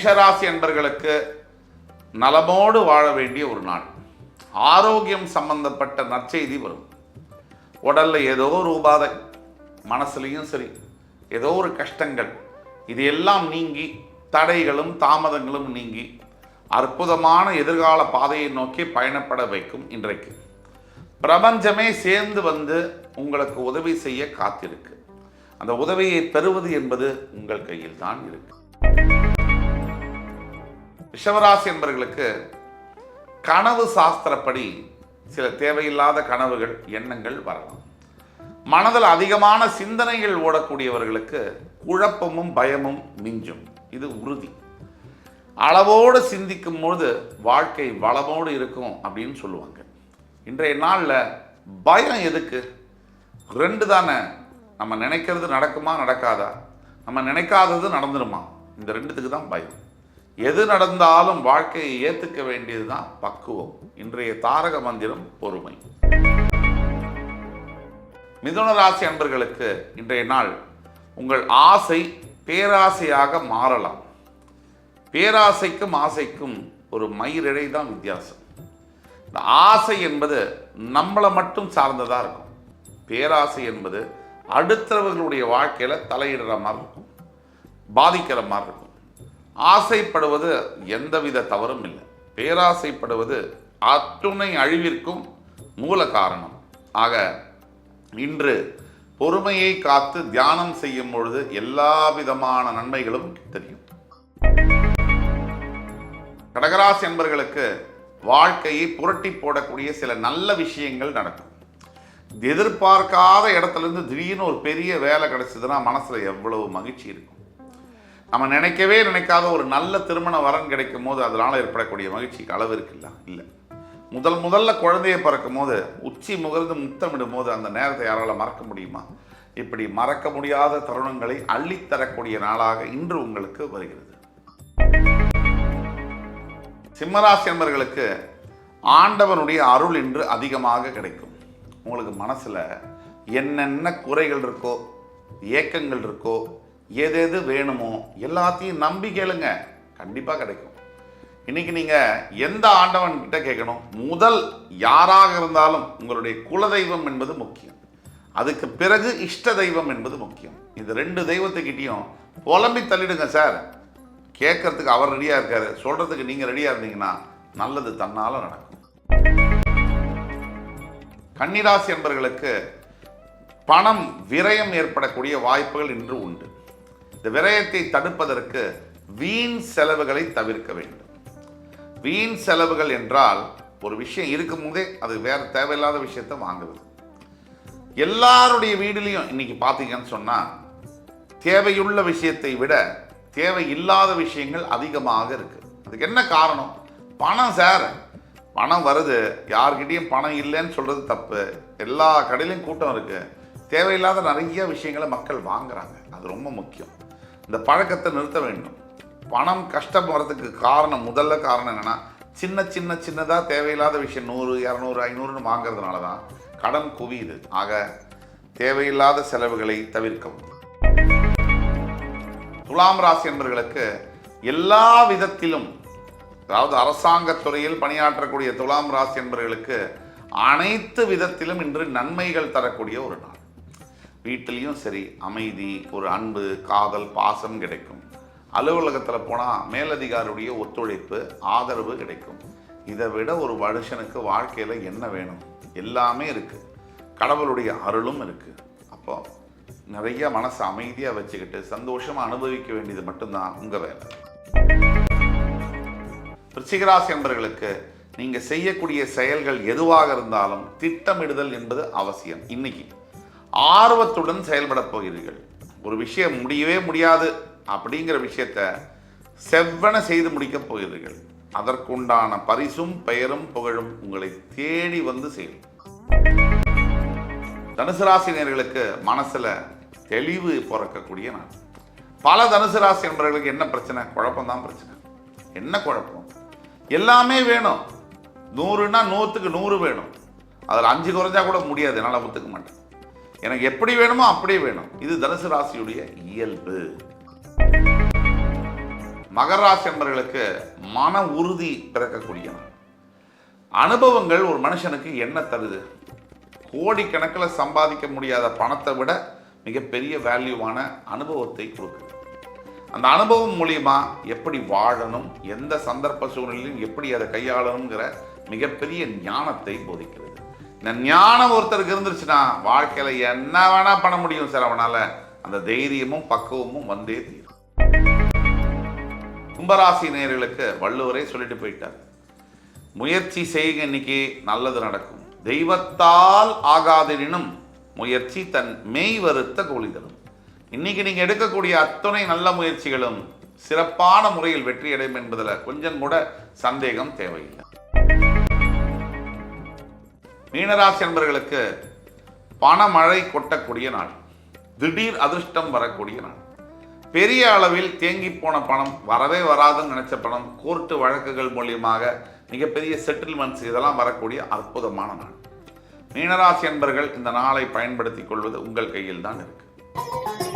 மேஷராசி அன்பர்களுக்கு நலமோடு வாழ வேண்டிய ஒரு நாள். ஆரோக்கியம் சம்பந்தப்பட்ட நற்செய்தி வரும். உடல்ல ஏதோ ஒரு உபாதை மனசுலையும் சரி ஏதோ ஒரு கஷ்டங்கள் இது எல்லாம் நீங்கி தடைகளும் தாமதங்களும் நீங்கி அற்புதமான எதிர்கால பாதையை நோக்கி பயணப்பட வைக்கும் இன்றைக்கு. பிரபஞ்சமே சேர்ந்து வந்து உங்களுக்கு உதவி செய்ய காத்திருக்கு. அந்த உதவியை பெறுவது என்பது உங்கள் கையில் தான் இருக்கு. ரிஷவராசி என்பவர்களுக்கு கனவு சாஸ்திரப்படி சில தேவையில்லாத கனவுகள் எண்ணங்கள் வரலாம். மனதில் அதிகமான சிந்தனைகள் ஓடக்கூடியவர்களுக்கு குழப்பமும் பயமும் மிஞ்சும். இது உறுதி. அளவோடு சிந்திக்கும் பொழுது வாழ்க்கை வளமோடு இருக்கும் அப்படின்னு சொல்லுவாங்க. இன்றைய நாளில் பயம் எதுக்கு? ரெண்டு தானே. நம்ம நினைக்கிறது நடக்குமா நடக்காதா? நம்ம நினைக்காதது நடந்துருமா? இந்த ரெண்டுத்துக்கு தான் பயம். எது நடந்தாலும் வாழ்க்கையை ஏற்றுக்க வேண்டியது தான் பக்குவம். இன்றைய தாரக மந்திரம் பொறுமை. மிதுன ராசி அன்பர்களுக்கு இன்றைய நாள் உங்கள் ஆசை பேராசையாக மாறலாம். பேராசைக்கும் ஆசைக்கும் ஒரு மயிரிழை தான் வித்தியாசம். இந்த ஆசை என்பது நம்மளை மட்டும் சார்ந்ததாக இருக்கும். பேராசை என்பது அடுத்தவர்களுடைய வாழ்க்கையில் தலையிடுற மாதிரி இருக்கும். பாதிக்கிற மாதிரி இருக்கும். ஆசைப்படுவது எந்தவித தவறும் இல்லை. பேராசைப்படுவது அத்துணை அழிவிற்கும் மூல காரணம். ஆக இன்று பொறுமையை காத்து தியானம் செய்யும் பொழுது எல்லா விதமான நன்மைகளும் தெரியும். கடகராசி என்பர்களுக்கு வாழ்க்கையை புரட்டி போடக்கூடிய சில நல்ல விஷயங்கள் நடக்கும். எதிர்பார்க்காத இடத்துல இருந்து திடீர்னு ஒரு பெரிய வேலை கிடைச்சதுன்னா மனசுல எவ்வளவு மகிழ்ச்சி இருக்கும். நம்ம நினைக்கவே நினைக்காத ஒரு நல்ல திருமண வரன் கிடைக்கும் போது அதனால் ஏற்படக்கூடிய மகிழ்ச்சிக்கு அளவு இருக்குல்ல இல்லை. முதல் முதல்ல குழந்தையை பிறக்கும் போது உச்சி முகர்ந்து முத்தமிடும் போது அந்த நேரத்தை யாரால் மறக்க முடியுமா? இப்படி மறக்க முடியாத தருணங்களை அள்ளித்தரக்கூடிய நாளாக இன்று உங்களுக்கு வருகிறது. சிம்மராசி என்பர்களுக்கு ஆண்டவனுடைய அருள் இன்று அதிகமாக கிடைக்கும். உங்களுக்கு மனசில் என்னென்ன குறைகள் இருக்கோ ஏக்கங்கள் இருக்கோ எது எது வேணுமோ எல்லாத்தையும் நம்பி கேளுங்க. கண்டிப்பாக கிடைக்கும். இன்னைக்கு நீங்கள் எந்த ஆண்டவன் கிட்ட கேட்கணும்? முதல் யாராக இருந்தாலும் உங்களுடைய குலதெய்வம் என்பது முக்கியம். அதுக்கு பிறகு இஷ்ட தெய்வம் என்பது முக்கியம். இந்த ரெண்டு தெய்வத்துக்கிட்டையும் புலம்பி தள்ளிடுங்க சார். கேட்கறதுக்கு அவர் ரெடியாக இருக்காரு. சொல்றதுக்கு நீங்கள் ரெடியாக இருந்தீங்கன்னா நல்லது தன்னால் நடக்கும். கன்னிராசி என்பர்களுக்கு பணம் விரயம் ஏற்படக்கூடிய வாய்ப்புகள் இன்று உண்டு. இந்த விரயத்தை தடுப்பதற்கு வீண் செலவுகளை தவிர்க்க வேண்டும். வீண் செலவுகள் என்றால் ஒரு விஷயம் இருக்கும்போதே அது வேற தேவையில்லாத விஷயத்தை வாங்குவது. எல்லாருடைய வீடுலையும் இன்னைக்கு பார்த்தீங்கன்னு சொன்னால் தேவையுள்ள விஷயத்தை விட தேவையில்லாத விஷயங்கள் அதிகமாக இருக்குது அதுக்கு என்ன காரணம்? பணம் சார். பணம் வருது. யார்கிட்டயும் பணம் இல்லைன்னு சொல்கிறது தப்பு. எல்லா கடையிலையும் கூட்டம் இருக்குது தேவையில்லாத நிறைய விஷயங்களை மக்கள் வாங்குறாங்க. அது ரொம்ப முக்கியம். இந்த பழக்கத்தை நிறுத்த வேண்டும். பணம் கஷ்டம் வர்றதுக்கு காரணம் முதல்ல காரணம் என்னன்னா சின்ன சின்ன சின்னதாக தேவையில்லாத விஷயம் நூறு இரநூறு ஐநூறுன்னு வாங்குறதுனால தான் கடன் குவியுது. ஆக தேவையில்லாத செலவுகளை தவிர்க்கவும். துலாம் ராசி என்பர்களுக்கு எல்லா விதத்திலும் அதாவது அரசாங்கத் துறையில் பணியாற்றக்கூடிய துலாம் ராசி என்பர்களுக்கு அனைத்து விதத்திலும் இன்று நன்மைகள் தரக்கூடிய ஒரு நாள். வீட்டிலையும் சரி அமைதி ஒரு அன்பு காதல் பாசம் கிடைக்கும். அலுவலகத்தில் போனால் மேலதிகாரியுடைய ஒத்துழைப்பு ஆதரவு கிடைக்கும். இதை விட ஒரு மனுஷனுக்கு வாழ்க்கையில் என்ன வேணும்? எல்லாமே இருக்குது கடவுளுடைய அருளும் இருக்குது அப்போ நிறைய மனசை அமைதியாக வச்சுக்கிட்டு சந்தோஷமாக அனுபவிக்க வேண்டியது மட்டும்தான் உங்கள் வேலை. ரிச்சிகராசி என்பவர்களுக்கு நீங்கள் செய்யக்கூடிய செயல்கள் எதுவாக இருந்தாலும் திட்டமிடுதல் என்பது அவசியம். இன்னைக்கு ஆர்வத்துடன் செயல்பட போகிறீர்கள். ஒரு விஷயம் முடியவே முடியாது அப்படிங்கிற விஷயத்த செவ்வன செய்து முடிக்கப் போகிறீர்கள். அதற்குண்டான பரிசும் பெயரும் புகழும் உங்களை தேடி வந்து செய்யும் தனுசு ராசி நேயர்களுக்கு மனசுல தெளிவு பிறக்கக்கூடிய நாள். பல தனுசு ராசி என்பவர்களுக்கு என்ன பிரச்சனை? குழப்பம் தான் பிரச்சனை. என்ன குழப்பம்? எல்லாமே வேணும். நூறுனா நூற்றுக்கு நூறு வேணும். அதில் அஞ்சு குறைஞ்சா கூட முடியாது. என்னால் ஒத்துக்க மாட்டேன். எனக்கு எப்படி வேணுமோ அப்படியே வேணும். இது தனுசு ராசியுடைய இயல்பு. மகர ராசி நண்பர்களுக்கு மன உறுதி பிறக்கக்கூடிய அனுபவங்கள் ஒரு மனுஷனுக்கு என்ன தருது? கோடிக்கணக்கில் சம்பாதிக்க முடியாத பணத்தை விட மிகப்பெரிய வேல்யூவான அனுபவத்தை கொடுக்குது. அந்த அனுபவம் மூலியமா எப்படி வாழணும் எந்த சந்தர்ப்ப சூழ்நிலையும் எப்படி அதை கையாளணுங்கிற மிகப்பெரிய ஞானத்தை போதிக்கிறது. இந்த ஞானம் ஒருத்தருக்கு இருந்துருச்சுன்னா வாழ்க்கையில என்ன வேணா பண்ண முடியும் சார் அவனால. அந்த தைரியமும் பக்குவமும் வந்தே தீரும். கும்பராசி நேர்களுக்கு வள்ளுவரே சொல்லிட்டு போயிட்டார். முயற்சி செய்க இன்னைக்கு நல்லது நடக்கும். தெய்வத்தால் ஆகாதெனினும் முயற்சி தன் மெய் வருத்த கூலி இன்னைக்கு நீங்க எடுக்கக்கூடிய அத்தனை நல்ல முயற்சிகளும் சிறப்பான முறையில் வெற்றியடையும் என்பதில் கொஞ்சம் கூட சந்தேகம் தேவையில்லை. மீனராசி அன்பர்களுக்கு பணமழை கொட்டக்கூடிய நாள். திடீர் அதிர்ஷ்டம் வரக்கூடிய நாள். பெரிய அளவில் தேங்கி போன பணம் வரவே வராதுன்னு நினச்ச பணம் கோர்ட்டு வழக்குகள் மூலியமாக மிகப்பெரிய செட்டில்மெண்ட்ஸ் இதெல்லாம் வரக்கூடிய அற்புதமான நாள். மீனராசி என்பர்கள் இந்த நாளை பயன்படுத்திக் கொள்வது உங்கள் கையில் தான் இருக்குது